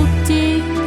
สุขจริง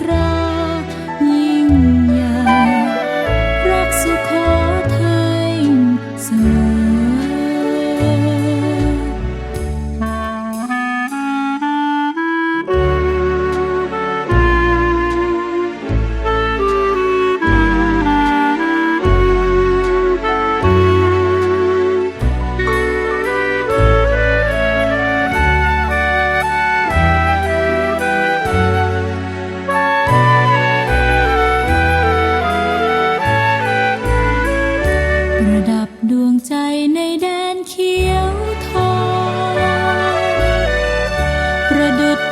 ตรา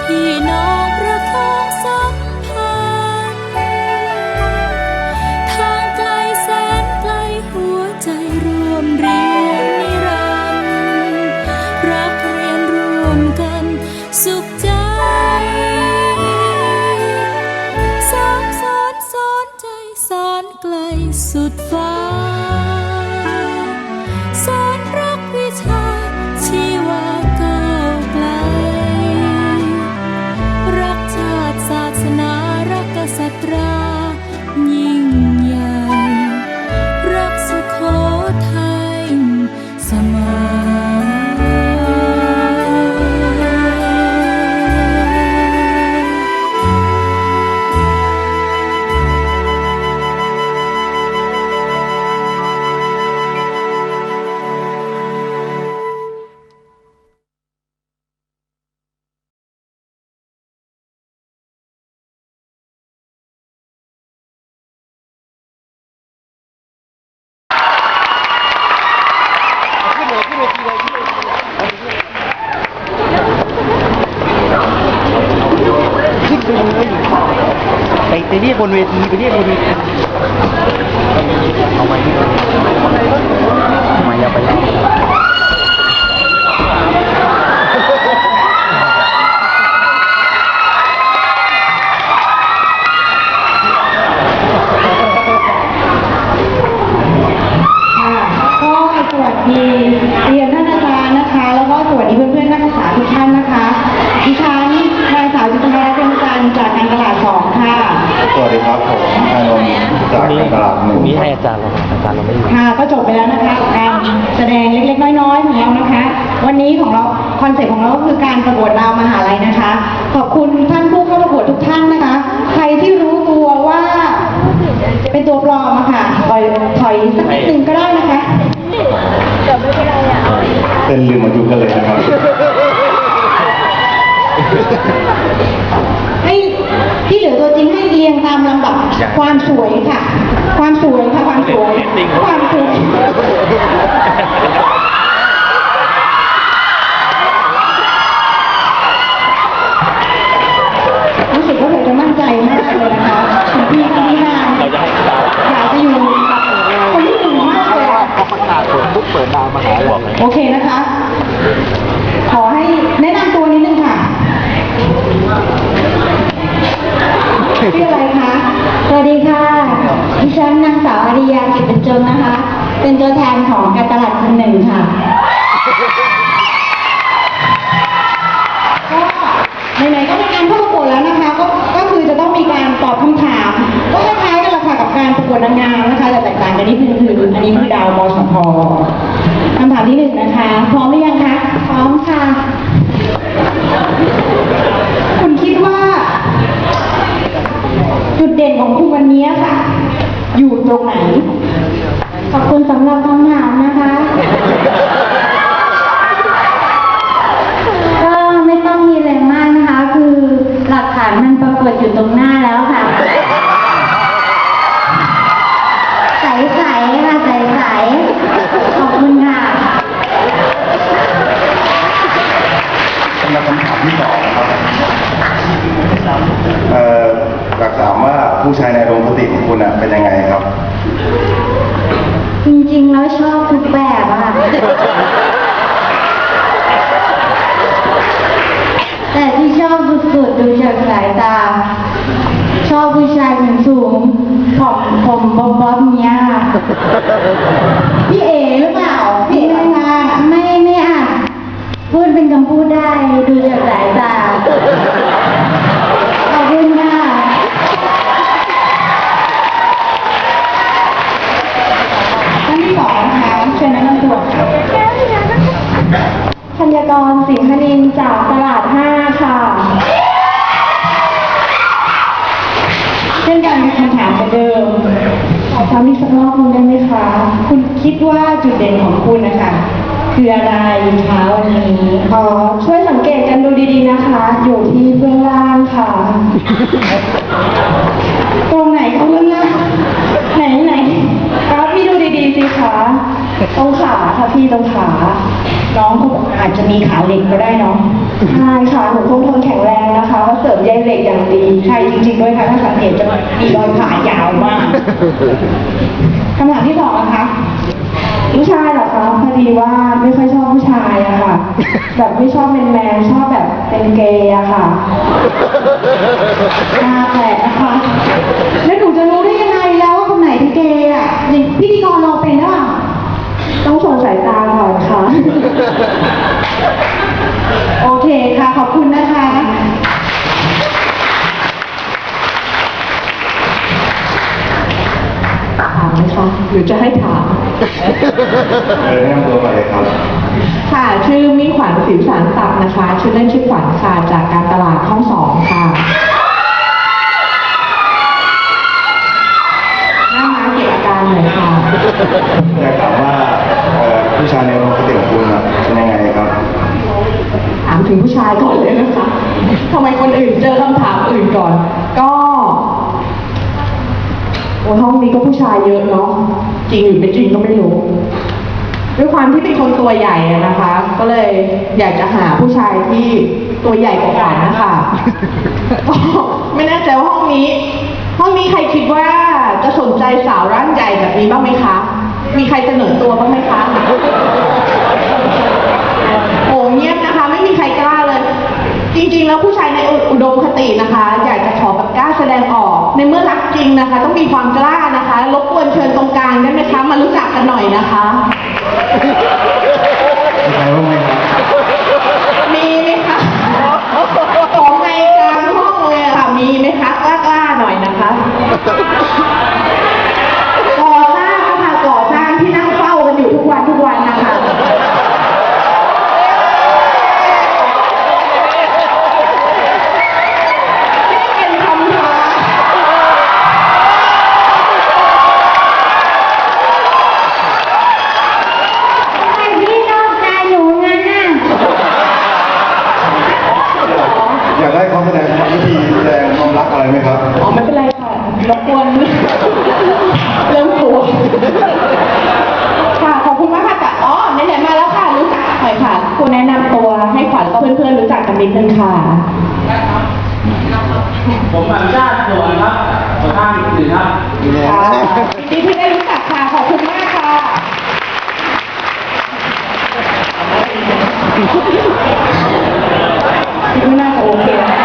พี่น้องประคองสัมพันธ์ทางไกลแสนไกลหัวใจรวมเรียนนิรันดร์รักเรียนรวมกันสุขใจสามสอนสอนใจสอนไกลสุดฟ้า ไปเรียกบนเวทีไปเรียกบนเวทีเอาไว้ที่ทำไมอย่าไปเล่ จารย์เราอาจารย์เราไม่อยู่ ค่ะก็จบไปแล้วนะคะกับการแสดงเล็กๆ น้อยๆของเรานะคะ วันนี้ของเราคอนเซ็ปต์ของเราก็คือการประกวดดาวมหาลัยนะคะ ขอบคุณท่านผู้เข้าประกวดทุกท่านนะคะ ใครที่รู้ตัวว่าเป็นตัวปลอมอะค่ะถอยถอยสักนิดนึงก็ได้นะคะเต้นลืมอายุกันเลยนะครับ ให้ที่เหลือตัวจริงให้เรี ยงตามลำดับความสวยค่ะ ความสวยค่ะความสวยความสวยรู้สึกว่าเธอจะมั่นใจมากเลยนะคะคุณพี่ที่นี่นานเราจะให้อาจารย์อยากจะอยู่คนที่หนึ่งมากเลยอะพอประกาศผลปุ๊บเปิดดาวมาหาบอกเลยโอเคนะคะ เป็นตัวแทนของการตลาดคนหนึ่งค่ะก็ไหนๆก็เป็นการเข้าประกวดแล้วนะคะ ก็ก็คือจะต้องมีการตอบคำถาม ก็คล้ายๆกันแหละค่ะกับการประกวดนางงามนะคะ แต่แตกต่างกันนิดนึงคืออันนี้คือดาวมชพคำถามที่หนึ่งนะคะ พร้อมหรือยังคะพร้อมค่ะ คุณคิดว่า จุดเด่นของคุณวันนี้ค่ะ อยู่ตรงไหน สุดๆดูจากสายตา ชอบผู้ชายสูงผมผมบ๊อบบ๊อบเนี้ย ช่นกันกับคำถามเหมือนเดิมขอซ้ำอีกสักรอบหนึงได้ไหมคะ คุณคิดว่าจุดเด่นของคุณนะคะ คืออะไรคะวันนี้ขอช่วยสังเกตกันดูดีๆนะคะ อยู่ที่เบื้องล่างค่ะ ตรงไหนเขาเรื่องล่างไหนไหนกราฟพี่ดูดีๆสิคะ ตรงขาค่ะพี่ตรงขา น้องเขาอาจจะมีขาเหล็กก็ได้เนาะใช่ค่ะหนูคงทนแข็งแรงนะคะว่าเสริมใยเหล็กอย่างดีใช่จริงๆด้วยค่ะถ้าสังเกตจะมีรอยขายาวมากคำถามที่สองนะคะผู้ชายเหรอคะพอดีว่าไม่ค่อยชอบผู้ชายอะค่ะ แบบไม่ชอบเป็นแมนชอบแบบเป็นเกย์อะค่ะหน้าแปลกนะคะแล้วหนูจะรู้ได้ยังไงแล้วว่าคนไหนเป็นเกย์อะนี่พิธีกรเราเป็นหรือเปล่า ต้องส่งสายตาก่อนค่ะ โอเคค่ะ ขอบคุณนะคะ ถามไหมคะหรือจะให้ถาม เออแนะนำตัวก่อนเลยครับ ค่ะ ชื่อมิ่งขวัญสิวสารศักดิ์นะคะ ชื่อเล่นชื่อขวัญค่ะ จากการตลาดห้องสองค่ะ หน้าม้าเก็บอาการหน่อยค่ะ อยากถาม ถึงผู้ชายก่อนเลยนะคะทำไมคนอื่นเจอคำถามอื่นก่อน ก็โอ้ห้องนี้ก็ผู้ชายเยอะเนาะจริงหรือไม่จริงก็ไม่รู้ด้วยความที่เป็นคนตัวใหญ่นะคะ ก็เลยอยากจะหาผู้ชายที่ตัวใหญ่กว่าขวัญนะคะก็ไม่แน่ใจว่าห้องนี้ ห้องนี้ใครคิดว่าจะสนใจสาวร่างใหญ่แบบนี้บ้างไหมคะ มีใครเสนอตัวบ้างไหมคะโอ้เงียบนะคะ ไม่มีใครกล้าเลย จริง ๆ แล้วผู้ชายในอุดมคตินะคะ อยากจะขอแบบกล้าแสดงออก ในเมื่อรักจริงนะคะ ต้องมีความกล้านะคะรบกวนเชิญตรงกลางได้ไหมคะมารู้จักกันหน่อยนะคะ มีใครบ้างไหมครับมีไหมคะของในกลางห้องเลยอะค่ะมีไหมคะกล้าๆหน่อยนะคะ กกันนิดนึงค่ะ ผมอนุญาตตัวครับขอท่านอื่นครับค่ะยินดีที่ได้รู้จักค่ะ ขอบคุณมากค่ะคิดว่าน่าจะโอเค